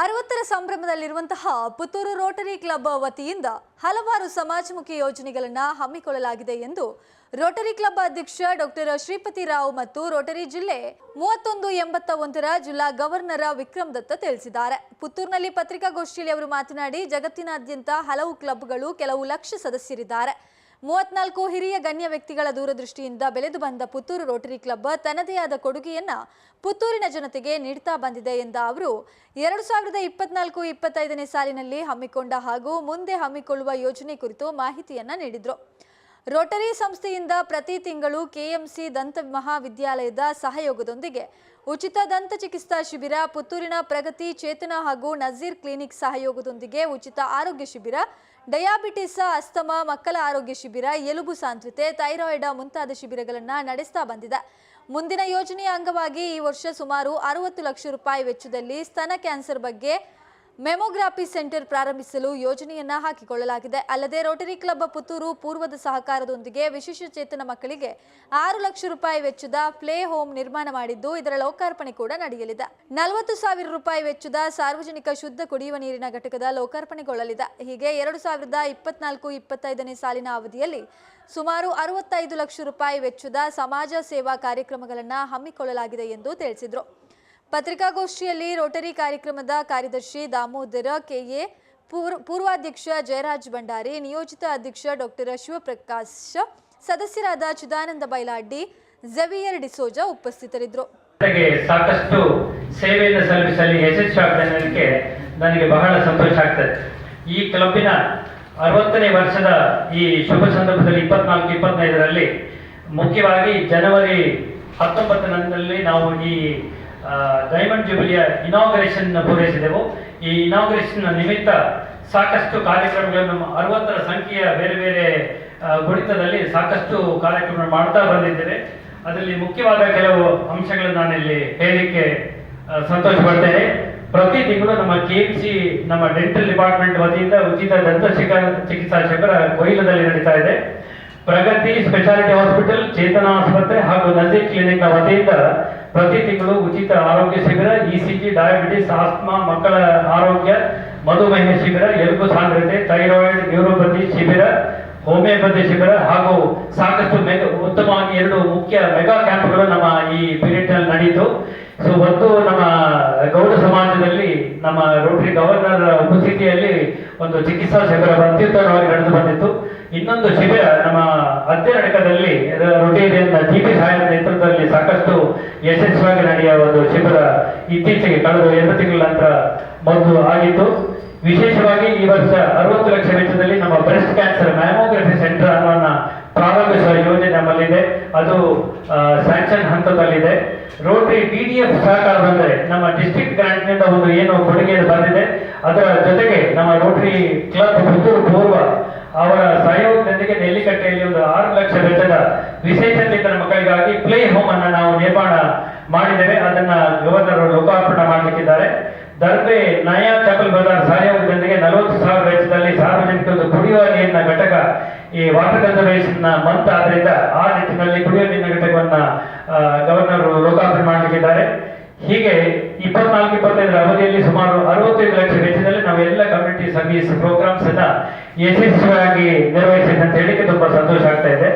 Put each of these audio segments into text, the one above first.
ಅರವತ್ತರ ಸಂಭ್ರಮದಲ್ಲಿರುವಂತಹ Puttur Rotary club ವತಿಯಿಂದ ಹಲವಾರು ಸಮಾಜಮುಖಿ ಯೋಜನೆಗಳನ್ನು ಹಮ್ಮಿಕೊಳ್ಳಲಾಗಿದೆ ಎಂದು ರೋಟರಿ ಕ್ಲಬ್ ಅಧ್ಯಕ್ಷ ಡಾಕ್ಟರ್ ಶ್ರೀಪತಿ ರಾವ್ ಮತ್ತು ರೋಟರಿ ಜಿಲ್ಲೆ ಮೂವತ್ತೊಂದು ಎಂಬತ್ತ ಒಂದರ ಜಿಲ್ಲಾ ಗವರ್ನರ್ ವಿಕ್ರಮ್ ದತ್ತ ತಿಳಿಸಿದ್ದಾರೆ. ಪುತ್ತೂರಿನಲ್ಲಿ ಪತ್ರಿಕಾಗೋಷ್ಠಿಯಲ್ಲಿ ಅವರು ಮಾತನಾಡಿ, ಜಗತ್ತಿನಾದ್ಯಂತ ಹಲವು ಕ್ಲಬ್ಗಳು ಕೆಲವು ಲಕ್ಷ ಸದಸ್ಯರಿದ್ದಾರೆ. ಮೂವತ್ನಾಲ್ಕು ಹಿರಿಯ ಗಣ್ಯ ವ್ಯಕ್ತಿಗಳ ದೂರದೃಷ್ಟಿಯಿಂದ ಬೆಳೆದು ಬಂದ ಪುತ್ತೂರು ರೋಟರಿ ಕ್ಲಬ್ ತನ್ನದೇ ಆದ ಕೊಡುಗೆಯನ್ನ ಪುತ್ತೂರಿನ ಜನತೆಗೆ ನೀಡ್ತಾ ಬಂದಿದೆ ಎಂದ ಅವರು, ಎರಡು ಸಾವಿರದ ಇಪ್ಪತ್ನಾಲ್ಕು ಇಪ್ಪತ್ತೈದನೇ ಸಾಲಿನಲ್ಲಿ ಹಮ್ಮಿಕೊಂಡ ಹಾಗೂ ಮುಂದೆ ಹಮ್ಮಿಕೊಳ್ಳುವ ಯೋಜನೆ ಕುರಿತು ಮಾಹಿತಿಯನ್ನ ನೀಡಿದರು. ರೋಟರಿ ಸಂಸ್ಥೆಯಿಂದ ಪ್ರತಿ ತಿಂಗಳು ಕೆಎಂಸಿ ದಂತ ಮಹಾವಿದ್ಯಾಲಯದ ಸಹಯೋಗದೊಂದಿಗೆ ಉಚಿತ ದಂತ ಚಿಕಿತ್ಸಾ ಶಿಬಿರ, ಪುತ್ತೂರಿನ ಪ್ರಗತಿ ಚೇತನ ಹಾಗೂ ನಜೀರ್ ಕ್ಲಿನಿಕ್ ಸಹಯೋಗದೊಂದಿಗೆ ಉಚಿತ ಆರೋಗ್ಯ ಶಿಬಿರ ಡಯಾಬಿಟಿಸ್, ಅಸ್ತಮ, ಮಕ್ಕಳ ಆರೋಗ್ಯ ಶಿಬಿರ, ಎಲುಬು ಸಾಂದ್ರತೆ, ಥೈರಾಯ್ಡ್ ಮುಂತಾದ ಶಿಬಿರಗಳನ್ನು ನಡೆಸ್ತಾ ಬಂದಿದೆ. ಮುಂದಿನ ಯೋಜನೆಯ ಅಂಗವಾಗಿ ಈ ವರ್ಷ ಸುಮಾರು ಅರವತ್ತು ಲಕ್ಷ ರೂಪಾಯಿ ವೆಚ್ಚದಲ್ಲಿ ಸ್ತನ ಕ್ಯಾನ್ಸರ್ ಬಗ್ಗೆ ಮೆಮೊಗ್ರಾಫಿ ಸೆಂಟರ್ ಪ್ರಾರಂಭಿಸಲು ಯೋಜನೆಯನ್ನ ಹಾಕಿಕೊಳ್ಳಲಾಗಿದೆ. ಅಲ್ಲದೆ ರೋಟರಿ ಕ್ಲಬ್ ಪುತ್ತೂರು ಪೂರ್ವದ ಸಹಕಾರದೊಂದಿಗೆ ವಿಶೇಷ ಚೇತನ ಮಕ್ಕಳಿಗೆ ಆರು ಲಕ್ಷ ರೂಪಾಯಿ ವೆಚ್ಚದ ಪ್ಲೇ ಹೋಮ್ ನಿರ್ಮಾಣ ಮಾಡಿದ್ದು ಇದರ ಲೋಕಾರ್ಪಣೆ ಕೂಡ ನಡೆಯಲಿದೆ. ನಲವತ್ತು ಸಾವಿರ ರೂಪಾಯಿ ವೆಚ್ಚದ ಸಾರ್ವಜನಿಕ ಶುದ್ಧ ಕುಡಿಯುವ ನೀರಿನ ಘಟಕದ ಲೋಕಾರ್ಪಣೆಗೊಳ್ಳಲಿದೆ. ಹೀಗೆ ಎರಡು ಸಾವಿರದ ಇಪ್ಪತ್ನಾಲ್ಕು ಇಪ್ಪತ್ತೈದನೇ ಸಾಲಿನ ಅವಧಿಯಲ್ಲಿ ಸುಮಾರು ಅರವತ್ತೈದು ಲಕ್ಷ ರೂಪಾಯಿ ವೆಚ್ಚದ ಸಮಾಜ ಸೇವಾ ಕಾರ್ಯಕ್ರಮಗಳನ್ನು ಹಮ್ಮಿಕೊಳ್ಳಲಾಗಿದೆ ಎಂದು ತಿಳಿಸಿದರು. ಪತ್ರಿಕಾಗೋಷ್ಠಿಯಲ್ಲಿ ರೋಟರಿ ಕಾರ್ಯಕ್ರಮದ ಕಾರ್ಯದರ್ಶಿ ದಾಮೋದರ ಕೆಎ, ಪೂರ್- ಪೂರ್ವಾಧ್ಯಕ್ಷ ಜಯರಾಜ್ ಭಂಡಾರಿ, ನಿಯೋಜಿತ ಅಧ್ಯಕ್ಷ ಡಾಕ್ಟರ್ ಶಿವಪ್ರಕಾಶ್ ಸದಸ್ಯರಾದ ಚಿದಾನಂದ ಬೈಲಾಡ್ಡಿ ಝವಿಯರ್ ಡಿಸೋಜಾ ಉಪಸ್ಥಿತರಿದ್ದರು. ಸಾಕಷ್ಟು ಸೇವೆಯನ್ನು ಸಲ್ಲಿಸಲಿ ಯಶಸ್ವಿಯಾಗಲಿಕ್ಕೆ ನನಗೆ ಬಹಳ ಸಂತೋಷ ಆಗ್ತದೆ. ಈ ಕ್ಲಬ್ಬಿನ ಅರವತ್ತನೇ ವರ್ಷದ ಈ ಶುಭ ಸಂದರ್ಭದಲ್ಲಿ ಇಪ್ಪತ್ನಾಲ್ಕು, ಇಪ್ಪತ್ತೈದರಲ್ಲಿ ಮುಖ್ಯವಾಗಿ ಜನವರಿ ಹತ್ತೊಂಬತ್ತನಲ್ಲಿ ನಾವು ಈ ಡೈಮಂಡ್ ಜುಬಿಲಿಯ ಇನಾಗ್ರೇಷನ್ ಪೂರೈಸಿದೆವು. ಈ ಇನಾಗ್ರೇಷನ್ ನಿಮಿತ್ತ ಸಾಕಷ್ಟು ಕಾರ್ಯಕ್ರಮಗಳನ್ನು ಅರವತ್ತರ ಸಂಖ್ಯೆಯ ಬೇರೆ ಬೇರೆ ಕುಣಿತದಲ್ಲಿ ಸಾಕಷ್ಟು ಕಾರ್ಯಕ್ರಮ ಮಾಡ್ತಾ ಬಂದಿದ್ದೇವೆ. ಅದರಲ್ಲಿ ಮುಖ್ಯವಾದ ಕೆಲವು ಅಂಶಗಳನ್ನು ನಾನಿಲ್ಲಿ ಹೇಳಲಿಕ್ಕೆ ಸಂತೋಷ ಪಡ್ತೇನೆ ಪ್ರತಿ ತಿಂಗಳು ನಮ್ಮ ಕೆ ನಮ್ಮ ಡೆಂಟಲ್ ಡಿಪಾರ್ಟ್ಮೆಂಟ್ ವತಿಯಿಂದ ಉಚಿತ ದಂತ ಚಿಕಿತ್ಸಾ ಶಿಬಿರ ಕೊಯ್ಲದಲ್ಲಿ ನಡೀತಾ ಇದೆ. ಪ್ರಗತಿ ಸ್ಪೆಷಾಲಿಟಿ ಹಾಸ್ಪಿಟಲ್ ಚೇತನ ಆಸ್ಪತ್ರೆ ಹಾಗೂ ನಜೀರ್ ಕ್ಲಿನಿಕ್ ವತಿಯಿಂದ ಪ್ರತಿ ತಿಂಗಳು ಉಚಿತ ಆರೋಗ್ಯ ಶಿಬಿರ ಇಸಿಜಿ ಡಯಾಬಿಟಿಸ್ ಆಸ್ಮಾ ಮಕ್ಕಳ ಆರೋಗ್ಯ, ಮಧುಮೇಹ ಶಿಬಿರ, ಎಲುಬು ಸಾಂದ್ರತೆ, ಥೈರಾಯ್ಡ್, ನ್ಯೂರೋಪತಿ ಶಿಬಿರ, ಹೋಮಿಯೋಪತಿ ಶಿಬಿರ ಹಾಗೂ ಸಾಕಷ್ಟು ಮೆಗ, ಉತ್ತಮವಾಗಿ ಎರಡು ಮುಖ್ಯ ಮೆಗಾ ಕ್ಯಾಂಪ್ಗಳು ನಮ್ಮ ಈ ಪೀರಿಯಡ್ನಲ್ಲಿ ನಡೀತು ಸೊ, ಒಂದು ನಮ್ಮ ಗೌಡ ಸಮಾಜದಲ್ಲಿ ನಮ್ಮ ರೋಟರಿ ಗವರ್ನರ್ ಉಪಸ್ಥಿತಿಯಲ್ಲಿ ಒಂದು ಚಿಕಿತ್ಸಾ ಶಿಬಿರ ಅತ್ಯುತ್ತಮವಾಗಿ ನಡೆದು ಬಂದಿತ್ತು. ಇನ್ನೊಂದು ಶಿಬಿರ ನಮ್ಮ ಹತ್ತಿರಡಕದಲ್ಲಿ ರೊಟೇರಿಯನ್ ಜಿ ಪಿ ಸಾಹೇಬ್ ಯಶಸ್ವಿಯಾಗಿ ನಡೆಯುವ ಒಂದು ಶಿಬಿರ ಇತ್ತೀಚೆಗೆ ಕಳೆದ ಎರಡು ತಿಂಗಳ ನಂತರ ಮೊದಲು ಆಗಿತ್ತು. ವಿಶೇಷವಾಗಿ ಈ ವರ್ಷ ಅರವತ್ತು ಲಕ್ಷ ವೆಚ್ಚದಲ್ಲಿ ನಮ್ಮ ಬ್ರೆಸ್ಟ್ ಕ್ಯಾನ್ಸರ್ ಮ್ಯಾಮೋಗ್ರಫಿ ಸೆಂಟರ್ ಅನ್ನೋನ್ನ ಪ್ರಾರಂಭಿಸುವ ಯೋಜನೆ ನಮ್ಮಲ್ಲಿದೆ. ಅದು ಸ್ಯಾಂಕ್ಷನ್ ಹಂತದಲ್ಲಿದೆ. ರೋಟರಿ ಡಿ ಡಿ ಎಫ್ ಸಹಕಾರ ಬಂದರೆ ನಮ್ಮ ಡಿಸ್ಟ್ರಿಕ್ಟ್ ಗ್ರಾಂಟ್ನಿಂದ ಒಂದು ಏನು ಕೊಡುಗೆ ಬಂದಿದೆ. ಅದರ ಜೊತೆಗೆ ನಮ್ಮ ರೋಟರಿ ಕ್ಲಬ್ ಪುತ್ತೂರು ಪೂರ್ವ ಅವರ ಸಹಯೋಗದೊಂದಿಗೆ ನೆಲ್ಲಿಕಟ್ಟೆಯಲ್ಲಿ ಒಂದು ಆರು ಲಕ್ಷ ವೆಚ್ಚದ ವಿಶೇಷಚೇತನ ಮಕ್ಕಳಿಗಾಗಿ ಪ್ಲೇ ಹೋಮ್ ಅನ್ನ ನಾವು ನಿರ್ಮಾಣ ಮಾಡಿದ್ದೇವೆ. ಅದನ್ನ ಗವರ್ನರ್ ಲೋಕಾರ್ಪಣೆ ಮಾಡಲಿಕ್ಕಿದ್ದಾರೆ. ದರ್ಬೆ ನಯಾ ಚಪಲ್ ಬಜಾರ್ ಸಹಯೋಗದೊಂದಿಗೆ ನಲವತ್ತು ಸಾವಿರ ವೆಚ್ಚದಲ್ಲಿ ಸಾರ್ವಜನಿಕರು ಕುಡಿಯುವ ನೀರಿನ ಘಟಕ ಈ ವಾಟರ್ ಕನ್ಸರ್ವೇಷನ್ ಮಂತ್ ಆದ್ರಿಂದ ಆ ನಿಟ್ಟಿನಲ್ಲಿ ಕುಡಿಯುವ ನೀರಿನ ಘಟಕವನ್ನ ಗವರ್ನರ್ ಲೋಕಾರ್ಪಣೆ ಮಾಡಲಿಕ್ಕಿದ್ದಾರೆ. ಹೀಗೆ ಇಪ್ಪತ್ನಾಲ್ಕು, ಇಪ್ಪತ್ತೈದರ ಅವಧಿಯಲ್ಲಿ ಸುಮಾರು ಅರವತ್ತೈದು ಲಕ್ಷ ವೆಚ್ಚದಲ್ಲಿ ನಾವು ಎಲ್ಲ ಕಮ್ಯುನಿಟಿ ಸರ್ವಿಸ್ ಪ್ರೋಗ್ರಾಮ್ಸ್ ಅನ್ನ ಯಶಸ್ವಿಯಾಗಿ ನಿರ್ವಹಿಸಿದೆ ಅಂತ ಹೇಳಿಕ್ಕೆ ತುಂಬಾ ಸಂತೋಷ ಆಗ್ತಾ ಇದೆ.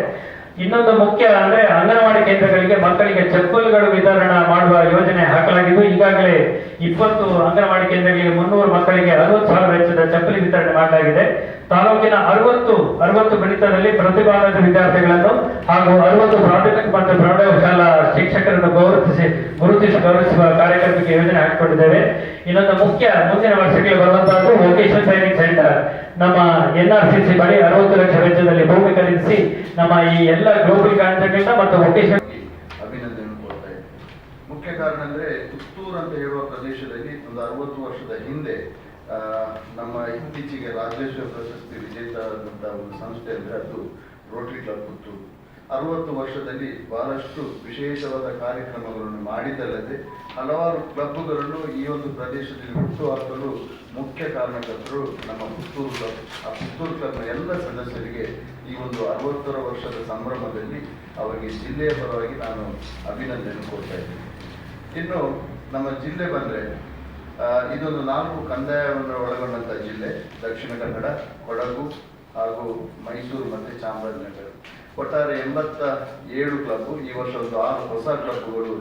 ಇನ್ನೊಂದು ಮುಖ್ಯ ಅಂದ್ರೆ ಅಂಗನವಾಡಿ ಕೇಂದ್ರಗಳಿಗೆ ಮಕ್ಕಳಿಗೆ ಚಪ್ಪಲ್ಗಳು ವಿತರಣಾ ಮಾಡುವ ಯೋಜನೆ ಹಾಕಲಾಗಿದ್ದು, ಈಗಾಗಲೇ ಇಪ್ಪತ್ತು ಅಂಗನವಾಡಿ ಕೇಂದ್ರಗಳಿಗೆ ಮುನ್ನೂರು ಮಕ್ಕಳಿಗೆ ಅರವತ್ತು ಸಾವಿರ ವೆಚ್ಚದ ಚಪ್ಪಲಿ ವಿತರಣೆ ಮಾಡಲಾಗಿದೆ. ತಾಲೂಕಿನ ಅರವತ್ತು ಅರವತ್ತು ಗಣಿತದಲ್ಲಿ ಪ್ರತಿಭಾನ್ವಿತ ವಿದ್ಯಾರ್ಥಿಗಳನ್ನು ಹಾಗೂ ಅರವತ್ತು ಪ್ರಾಥಮಿಕ ಮತ್ತು ಪ್ರೌಢಶಾಲಾ ಶಿಕ್ಷಕರನ್ನು ಗೌರವಿಸಿ, ಗುರುತಿಸಿ, ಗೌರವಿಸುವ ಕಾರ್ಯಕ್ರಮಕ್ಕೆ ಯೋಜನೆ ಹಾಕಿಕೊಂಡಿದ್ದೇವೆ. ಇನ್ನೊಂದು ಮುಖ್ಯ, ಮುಂದಿನ ವರ್ಷಗಳಿಗೆ ಬರುವಂತಹದ್ದು ವೊಕೇಶನ್ ಟ್ರೈನಿಂಗ್ ಸೆಂಟರ್ ನಮ್ಮ ಎನ್ ಆರ್ ಸಿ ಸಿ ಬಳಿ ಅರವತ್ತು ಲಕ್ಷ ವೆಚ್ಚದಲ್ಲಿ ಭೂಮಿ ಖರೀದಿಸಿ, ನಮ್ಮ ಈ ಎಲ್ಲ ಗ್ಲೋಬಲ್ ಕಾಂಟ್ರಾಕ್ಟ್ಗಳಿಂದ ಮತ್ತು ವೊಕೇಶನ್ ಅಭಿನಂದನೆ ಕೊಡ್ತಾ ಮುಖ್ಯ ಕಾರಣ ಅಂದ್ರೆ ಪುತ್ತೂರು ಅಂತ ಹೇಳುವ ಪ್ರದೇಶದಲ್ಲಿ ಒಂದು ಅರವತ್ತು ವರ್ಷದ ಹಿಂದೆ ನಮ್ಮ ಇತ್ತೀಚೆಗೆ ರಾಜೇಶ್ವರ ಪ್ರಶಸ್ತಿ ವಿಜೇತರಾದಂತಹ ಒಂದು ಸಂಸ್ಥೆ ಅಂದ್ರೆ ಅದು ರೋಟರಿ ಕ್ಲಬ್ ಪುತ್ತೂರು. ಅರವತ್ತು ವರ್ಷದಲ್ಲಿ ಬಹಳಷ್ಟು ವಿಶೇಷವಾದ ಕಾರ್ಯಕ್ರಮಗಳನ್ನು ಮಾಡಿದ್ದಲ್ಲದೆ, ಹಲವಾರು ಕ್ಲಬ್ಗಳನ್ನು ಈ ಒಂದು ಪ್ರದೇಶದಲ್ಲಿ ಹುಟ್ಟು ಹಾಕಲು ಮುಖ್ಯ ಕಾರಣಕರ್ತರು ನಮ್ಮ ಪುತ್ತೂರು ಕ್ಲಬ್. ಆ ಪುತ್ತೂರು ಕ್ಲಬ್ನ ಎಲ್ಲ ಸದಸ್ಯರಿಗೆ ಈ ಒಂದು ಅರವತ್ತರ ವರ್ಷದ ಸಂಭ್ರಮದಲ್ಲಿ ಅವರಿಗೆ ಜಿಲ್ಲೆಯ ಪರವಾಗಿ ನಾನು ಅಭಿನಂದನೆ ಕೊಡ್ತಾ ಇದ್ದೀನಿ. ಇನ್ನು ನಮ್ಮ ಜಿಲ್ಲೆ ಬಂದರೆ ಇದೊಂದು ನಾಲ್ಕು ಕಂದಾಯವನ್ನು ಒಳಗೊಂಡಂಥ ಜಿಲ್ಲೆ, ದಕ್ಷಿಣ ಕನ್ನಡ, ಕೊಡಗು ಹಾಗೂ ಮೈಸೂರು ಮತ್ತು ಚಾಮರಾಜನಗರ. ಒಟ್ಟಾರೆ ಎಂಬತ್ತ ಏಳು ಕ್ಲಬ್ ಈ ವರ್ಷ ಒಂದು ಆರು ಹೊಸ ಕ್ಲಬ್ಗಳು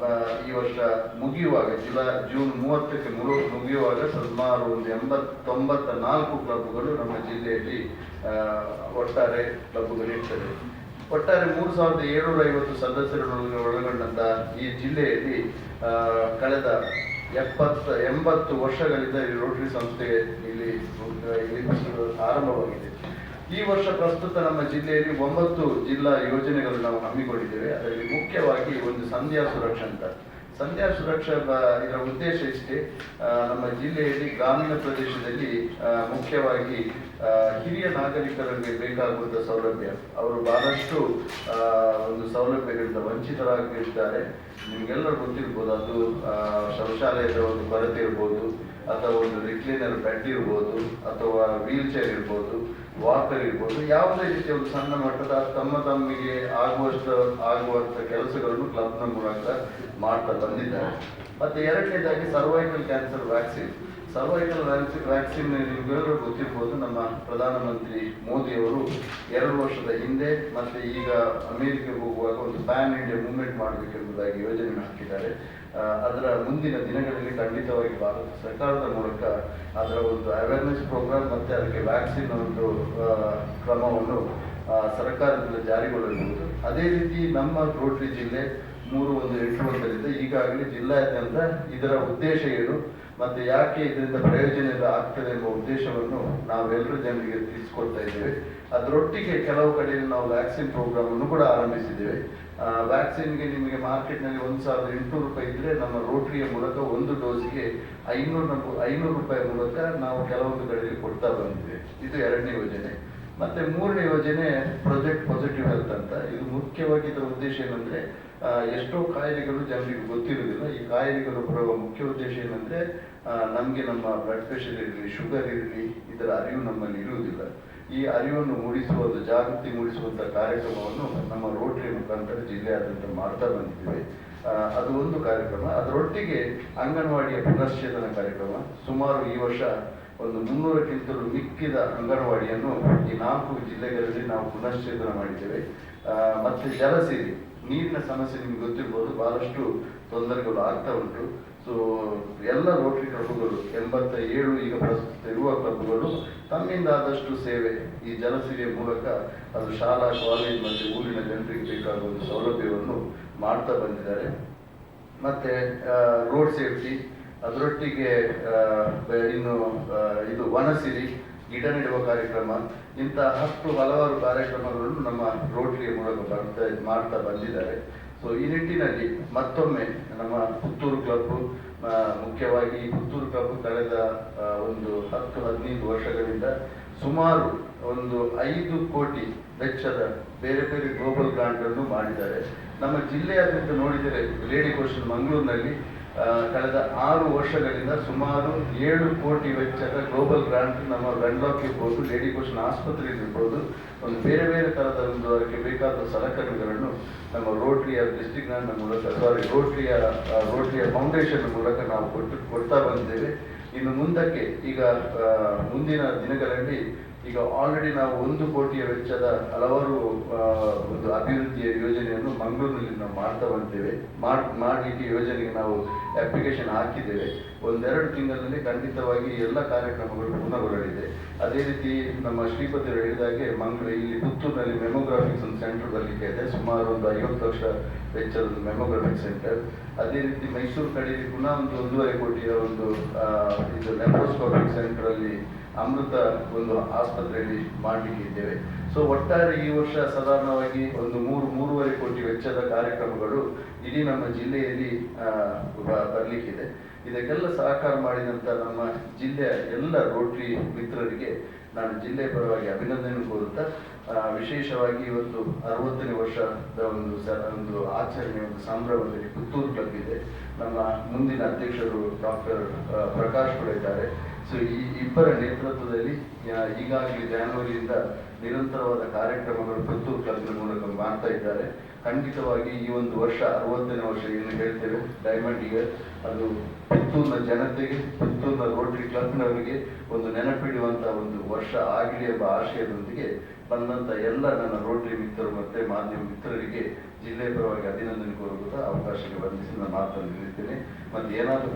ಬ- ಈ ವರ್ಷ ಮುಗಿಯುವಾಗ, ಜುಲೈ, ಜೂನ್ ಮೂವತ್ತಕ್ಕೆ ಮುರು, ಮುಗಿಯುವಾಗ ಸುಮಾರು ಒಂದು ಎಂಬತ್ತೊಂಬತ್ತ ನಾಲ್ಕು ಕ್ಲಬ್ಗಳು ನಮ್ಮ ಜಿಲ್ಲೆಯಲ್ಲಿ ಒಟ್ಟಾರೆ ಕ್ಲಬ್ಗಳು ಇರ್ತದೆ ಒಟ್ಟಾರೆ ಮೂರು ಸಾವಿರದ ಏಳ್ನೂರ ಐವತ್ತು ಸದಸ್ಯರುಗಳನ್ನು ಒಳಗೊಂಡಂತ ಈ ಜಿಲ್ಲೆಯಲ್ಲಿ ಕಳೆದ ಎಪ್ಪತ್ತ, ಎಂಬತ್ತು ವರ್ಷಗಳಿಂದ ಈ ರೋಟರಿ ಸಂಸ್ಥೆ ಇಲ್ಲಿ ಇಲ್ಲಿ ಆರಂಭವಾಗಿದೆ. ಈ ವರ್ಷ ಪ್ರಸ್ತುತ ನಮ್ಮ ಜಿಲ್ಲೆಯಲ್ಲಿ ಒಂಬತ್ತು ಜಿಲ್ಲಾ ಯೋಜನೆಗಳು ನಾವು ಹಮ್ಮಿಕೊಂಡಿದ್ದೇವೆ. ಅದರಲ್ಲಿ ಮುಖ್ಯವಾಗಿ ಒಂದು ಸಂಧ್ಯಾ ಸುರಕ್ಷಾ ಅಂತ. ಸಂಧ್ಯಾ ಸುರಕ್ಷಾ ಇದರ ಉದ್ದೇಶ ಇಷ್ಟೇ. ನಮ್ಮ ಜಿಲ್ಲೆಯಲ್ಲಿ ಗ್ರಾಮೀಣ ಪ್ರದೇಶದಲ್ಲಿ ಮುಖ್ಯವಾಗಿ ಹಿರಿಯ ನಾಗರಿಕರಿಗೆ ಬೇಕಾಗುವಂಥ ಸೌಲಭ್ಯ. ಅವರು ಬಹಳಷ್ಟು ಒಂದು ಸೌಲಭ್ಯಗಳಿಂದ ವಂಚಿತರಾಗಿರ್ತಾರೆ ನಿಮಗೆಲ್ಲರೂ ಗೊತ್ತಿರ್ಬೋದು, ಅದು ಶೌಚಾಲಯದ ಒಂದು ಕೊರತೆ ಇರ್ಬೋದು. ಅಥವಾ ಒಂದು ರಿಕ್ಲೈನರ್ ಬೆಡ್ ಇರ್ಬೋದು, ಅಥವಾ ವೀಲ್ ಚೇರ್ ಇರ್ಬೋದು, ವಾಕರ್ ಇರ್ಬೋದು, ಯಾವುದೇ ರೀತಿಯ ಒಂದು ಸಣ್ಣ ಮಟ್ಟದ ತಮ್ಮ ತಮ್ಮಿಗೆ ಆಗುವಷ್ಟು ಆಗುವಂಥ ಕೆಲಸಗಳನ್ನು ಕ್ಲಬ್ನ ಮೂಲಕ ಮಾಡ್ತಾ ಬಂದಿದ್ದಾರೆ. ಮತ್ತೆ ಎರಡನೇದಾಗಿ cervical cancer vaccine cervical vaccine ನಿಮಗೆಲ್ಲರೂ ಗೊತ್ತಿರ್ಬೋದು ನಮ್ಮ ಪ್ರಧಾನಮಂತ್ರಿ ಮೋದಿಯವರು ಎರಡು ವರ್ಷದ ಹಿಂದೆ ಮತ್ತೆ ಈಗ ಅಮೆರಿಕಕ್ಕೆ ಹೋಗುವಾಗ ಒಂದು ಪ್ಯಾನ್ ಇಂಡಿಯಾ ಮೂವ್ಮೆಂಟ್ ಮಾಡಬೇಕೆಂಬುದಾಗಿ ಯೋಜನೆ ಹಾಕಿದ್ದಾರೆ. ಅದರ ಮುಂದಿನ ದಿನಗಳಲ್ಲಿ ಖಂಡಿತವಾಗಿ ಭಾರತ ಸರ್ಕಾರದ ಮೂಲಕ ಅದರ ಒಂದು ಅವೇರ್ನೆಸ್ ಪ್ರೋಗ್ರಾಮ್ ಮತ್ತು ಅದಕ್ಕೆ ವ್ಯಾಕ್ಸಿನ್ ಒಂದು ಕ್ರಮವನ್ನು ಸರ್ಕಾರದಿಂದ ಜಾರಿಗೊಳ್ಳಬಹುದು. ಅದೇ ರೀತಿ ನಮ್ಮ ರೋಟರಿ ಜಿಲ್ಲೆ ಮೂರು ಒಂದು ಎಂಟು ಒಂದರಿಂದ ಈಗಾಗಲೇ ಜಿಲ್ಲಾದ್ಯಂತ ಇದರ ಉದ್ದೇಶ ಏನು, ಮತ್ತೆ ಯಾಕೆ ಇದರಿಂದ ಪ್ರಯೋಜನ ಎಲ್ಲ ಆಗ್ತದೆ ಎಂಬ ಉದ್ದೇಶವನ್ನು ನಾವೆಲ್ಲರೂ ಜನರಿಗೆ ತಿಳಿಸ್ಕೊಡ್ತಾ ಇದ್ದೇವೆ. ಅದರೊಟ್ಟಿಗೆ ಕೆಲವು ಕಡೆಯಲ್ಲಿ ನಾವು ವ್ಯಾಕ್ಸಿನ್ ಪ್ರೋಗ್ರಾಮ್ ಅನ್ನು ಕೂಡ ಆರಂಭಿಸಿದ್ದೇವೆ. ವ್ಯಾಕ್ಸಿನ್ಗೆ ನಿಮಗೆ ಮಾರ್ಕೆಟ್ನಲ್ಲಿ ಒಂದು ಸಾವಿರದ ಎಂಟುನೂರು ರೂಪಾಯಿ ಇದ್ರೆ ನಮ್ಮ ರೋಟರಿಯ ಮೂಲಕ ಒಂದು ಡೋಸಿಗೆ ಐನೂರು ಐನೂರು ರೂಪಾಯಿ ಮೂಲಕ ನಾವು ಕೆಲವೊಂದು ಕಡೆಯಲ್ಲಿ ಕೊಡ್ತಾ ಬಂದಿದ್ದೇವೆ. ಇದು ಎರಡನೇ ಯೋಜನೆ. ಮತ್ತೆ ಮೂರನೇ ಯೋಜನೆ ಪ್ರೊಜೆಕ್ಟ್ ಪಾಸಿಟಿವ್ ಹೆಲ್ತ್ ಅಂತ. ಇದು ಮುಖ್ಯವಾಗಿ ಇದರ ಉದ್ದೇಶ ಏನಂದ್ರೆ ಎಷ್ಟೋ ಕಾಯಿಲೆಗಳು ಜನರಿಗೆ ಗೊತ್ತಿರುವುದಿಲ್ಲ. ಈ ಕಾಯಿಲೆಗಳು ಬರುವ ಮುಖ್ಯ ಉದ್ದೇಶ ಏನಂದ್ರೆ ನಮಗೆ ನಮ್ಮ ಬ್ಲಡ್ ಪ್ರೆಷರ್ ಇರಲಿ ಶುಗರ್ ಇರಲಿ, ಇದರ ಅರಿವು ನಮ್ಮಲ್ಲಿ ಇರುವುದಿಲ್ಲ. ಈ ಅರಿವನ್ನು ಮೂಡಿಸುವ ಜಾಗೃತಿ ಮೂಡಿಸುವಂತ ಕಾರ್ಯಕ್ರಮವನ್ನು ನಮ್ಮ ರೋಟರಿ ಮುಖಾಂತರ ಜಿಲ್ಲೆಯಾದ್ಯಂತ ಮಾಡ್ತಾ ಬಂದಿದ್ದೇವೆ. ಅದು ಒಂದು ಕಾರ್ಯಕ್ರಮ. ಅದರೊಟ್ಟಿಗೆ ಅಂಗನವಾಡಿಯ ಪುನಶ್ಚೇತನ ಕಾರ್ಯಕ್ರಮ. ಸುಮಾರು ಈ ವರ್ಷ ಒಂದು ಮುನ್ನೂರಕ್ಕಿಂತಲೂ ಮಿಕ್ಕಿದ ಅಂಗನವಾಡಿಯನ್ನು ಈ ನಾಲ್ಕು ಜಿಲ್ಲೆಗಳಲ್ಲಿ ನಾವು ಪುನಶ್ಚೇತನ ಮಾಡಿದ್ದೇವೆ. ಮತ್ತೆ ಜಲಸಿರಿ ನೀರಿನ ಸಮಸ್ಯೆ ನಿಮ್ಗೆ ಗೊತ್ತಿರ್ಬೋದು, ಬಹಳಷ್ಟು ತೊಂದರೆಗಳು ಆಗ್ತಾ ಉಂಟು. ಸೊ ಎಲ್ಲ ರೋಟರಿ ಕ್ಲಬ್ಗಳು ಎಂಬತ್ತ ಏಳು ಈಗ ಪ್ರಸ್ತುತ ಇರುವ ಕ್ಲಬ್ಗಳು ತಮ್ಮಿಂದ ಆದಷ್ಟು ಸೇವೆ ಈ ಜನಸೇವೆ ಮೂಲಕ ಅದು ಶಾಲಾ ಕಾಲೇಜ್ ಮತ್ತು ಊರಿನ ಜನರಿಗೆ ಬೇಕಾಗುವ ಸೌಲಭ್ಯವನ್ನು ಮಾಡ್ತಾ ಬಂದಿದ್ದಾರೆ. ಮತ್ತೆ ರೋಡ್ ಸೇಫ್ಟಿ ಅದರೊಟ್ಟಿಗೆ ಇನ್ನು ಇದು ವನಸಿರಿ ಗಿಡ ನೆಡುವ ಕಾರ್ಯಕ್ರಮ ಇಂತಹ ಹತ್ತು ಹಲವಾರು ಕಾರ್ಯಕ್ರಮಗಳನ್ನು ನಮ್ಮ ರೋಟರಿಯ ಮೂಲಕ ಬರ್ತಾ, ಮಾಡ್ತಾ ಬಂದಿದ್ದಾರೆ. ಸೊ ಈ ನಿಟ್ಟಿನಲ್ಲಿ ಮತ್ತೊಮ್ಮೆ ನಮ್ಮ ಪುತ್ತೂರು ಕ್ಲಬ್ ಮುಖ್ಯವಾಗಿ ಪುತ್ತೂರು ಕ್ಲಬ್ ಕಳೆದ ಒಂದು ಹತ್ತು, ಹದಿನೈದು ವರ್ಷಗಳಿಂದ ಸುಮಾರು ಒಂದು ಐದು ಕೋಟಿ ವೆಚ್ಚದ ಬೇರೆ ಬೇರೆ ಗ್ಲೋಬಲ್ ಗ್ರಾಂಟ್ ಅನ್ನು ಮಾಡಿದ್ದಾರೆ. ನಮ್ಮ ಜಿಲ್ಲೆಯಾದ್ಯಂತ ನೋಡಿದರೆ ಲೇಡಿ ಕೋಶನ್ ಮಂಗಳೂರಿನಲ್ಲಿ ಕಳೆದ ಆರು ವರ್ಷಗಳಿಂದ ಸುಮಾರು ಏಳು ಕೋಟಿ ವೆಚ್ಚದ ಗ್ಲೋಬಲ್ ಗ್ರಾಂಟ್ ನಮ್ಮ ಗಂಡ್ಲಾಕ್ ಇರ್ಬೋದು ಲೇಡಿ ಕೋಶನ್ ಆಸ್ಪತ್ರೆ ಇರ್ಬೋದು, ಒಂದು ಬೇರೆ ಬೇರೆ ಥರದ ಒಂದು ಅದಕ್ಕೆ ಬೇಕಾದ ಸಲಕರಣೆಗಳನ್ನು ನಮ್ಮ ರೋಟ್ರಿಯ ಡಿಸ್ಟಿಕ್ನ ಮೂಲಕ ಸಾರಿ ರೋಟ್ರಿಯ ರೋಟ್ರಿಯ ಫೌಂಡೇಶನ್ ಮೂಲಕ ನಾವು ಕೊಟ್ಟು, ಕೊಡ್ತಾ ಬಂದಿದ್ದೇವೆ. ಇನ್ನು ಮುಂದಕ್ಕೆ, ಈಗ ಮುಂದಿನ ದಿನಗಳಲ್ಲಿ ಈಗ ಆಲ್ರೆಡಿ ನಾವು ಒಂದು ಕೋಟಿಯ ವೆಚ್ಚದ ಹಲವಾರು ಒಂದು ಅಭಿವೃದ್ಧಿಯ ಯೋಜನೆಯನ್ನು ಮಂಗಳೂರಿನಲ್ಲಿ ನಾವು ಮಾಡ್ತಾ ಬಂತೇವೆ ಮಾಡ್, ಮಾಡಲಿಕ್ಕೆ ಯೋಜನೆಗೆ ನಾವು ಅಪ್ಲಿಕೇಶನ್ ಹಾಕಿದ್ದೇವೆ. ಒಂದೆರಡು ತಿಂಗಳಲ್ಲಿ ಖಂಡಿತವಾಗಿ ಎಲ್ಲ ಕಾರ್ಯಕ್ರಮಗಳು ಪೂರ್ಣಗೊಳ್ಳಲಿದೆ. ಅದೇ ರೀತಿ ನಮ್ಮ ಶ್ರೀಪತಿ ಹೇಳಿದಾಗೆ ಮಂಗಳೂರು ಇಲ್ಲಿ ಪುತ್ತೂರಿನಲ್ಲಿ ಮೆಮೋಗ್ರಾಫಿಕ್ಸ್ ಒಂದು ಸೆಂಟರ್ ಬರಲಿಕ್ಕೆ ಇದೆ. ಸುಮಾರು ಒಂದು ಐವತ್ತು ಲಕ್ಷ ವೆಚ್ಚದ ಮೆಮೊಗ್ರಾಫಿಕ್ ಸೆಂಟರ್ ಅದೇ ರೀತಿ ಮೈಸೂರು ಕಡೆಯಲ್ಲಿ ಪುನಃ ಒಂದು ಒಂದೂವರೆ ಕೋಟಿಯ ಒಂದು ಇದು ಲೆಪ್ರೋಸ್ಕೋಪಿಕ್ ಸೆಂಟರ್ ಅಲ್ಲಿ ಅಮೃತ ಒಂದು ಆಸ್ಪತ್ರೆಯಲ್ಲಿ ಮಾಡಲಿಕ್ಕೆ ಇದ್ದೇವೆ. ಸೊ ಒಟ್ಟಾರೆ ಈ ವರ್ಷ ಸಾಧಾರಣವಾಗಿ ಒಂದು ಮೂರು, ಮೂರುವರೆ ಕೋಟಿ ವೆಚ್ಚದ ಕಾರ್ಯಕ್ರಮಗಳು ಇಡೀ ನಮ್ಮ ಜಿಲ್ಲೆಯಲ್ಲಿ ಬರ್ಲಿಕ್ಕಿದೆ. ಇದಕ್ಕೆಲ್ಲ ಸಹಕಾರ ಮಾಡಿದಂತ ನಮ್ಮ ಜಿಲ್ಲೆಯ ಎಲ್ಲ ರೋಟರಿ ಮಿತ್ರರಿಗೆ ನಾನು ಜಿಲ್ಲೆ ಪರವಾಗಿ ಅಭಿನಂದನೆ ಕೋರುತ್ತಾ ವಿಶೇಷವಾಗಿ ಇವತ್ತು ಅರವತ್ತನೇ ವರ್ಷದ ಒಂದು ಸ- ಒಂದು ಆಚರಣೆ, ಒಂದು ಸಂಭ್ರಮದಲ್ಲಿ ಪುತ್ತೂರು ಕ್ಲಬ್ ಇದೆ ನಮ್ಮ ಮುಂದಿನ ಅಧ್ಯಕ್ಷರು ಡಾಕ್ಟರ್ ಪ್ರಕಾಶ್ ಕೂಡ ಇದ್ದಾರೆ. ಸೊ ಈ ಇಬ್ಬರ ನೇತೃತ್ವದಲ್ಲಿ ಈಗಾಗಲೇ ಜಾನ್ವರಿಯಿಂದ ನಿರಂತರವಾದ ಕಾರ್ಯಕ್ರಮಗಳು ಪುತ್ತೂರು ಕ್ಲಬ್ನ ಮೂಲಕ ಮಾಡ್ತಾ ಇದ್ದಾರೆ. ಖಂಡಿತವಾಗಿ ಈ ಒಂದು ವರ್ಷ ಅರವತ್ತನೇ ವರ್ಷ ಏನು ಹೇಳ್ತೇವೆ? ಡೈಮಂಡ್ ಇಯರ್ ಅದು ಪುತ್ತೂರಿನ ಜನತೆಗೆ, ಪುತ್ತೂರಿನ ರೋಟರಿ ಕ್ಲಬ್ನವರಿಗೆ ಒಂದು ನೆನಪಿಡುವಂತಹ ಒಂದು ವರ್ಷ ಆಗಲಿ ಎಂಬ ಆಶಯದೊಂದಿಗೆ ಬಂದಂತ ಎಲ್ಲ ನನ್ನ ರೋಟರಿ ಮಿತ್ರರು ಮತ್ತೆ ಮಾಧ್ಯಮ ಮಿತ್ರರಿಗೆ ಜಿಲ್ಲೆ ಪರವಾಗಿ ಅಭಿನಂದನೆ ಕೋರುತ್ತಾ ಅವಕಾಶಕ್ಕೆ ಬಂಧಿಸಿ ನಾನು ಮಾತನ್ನು ನಿಲ್ಲಿಸ್ತೇನೆ ಮತ್ತೆ ಏನಾದರೂ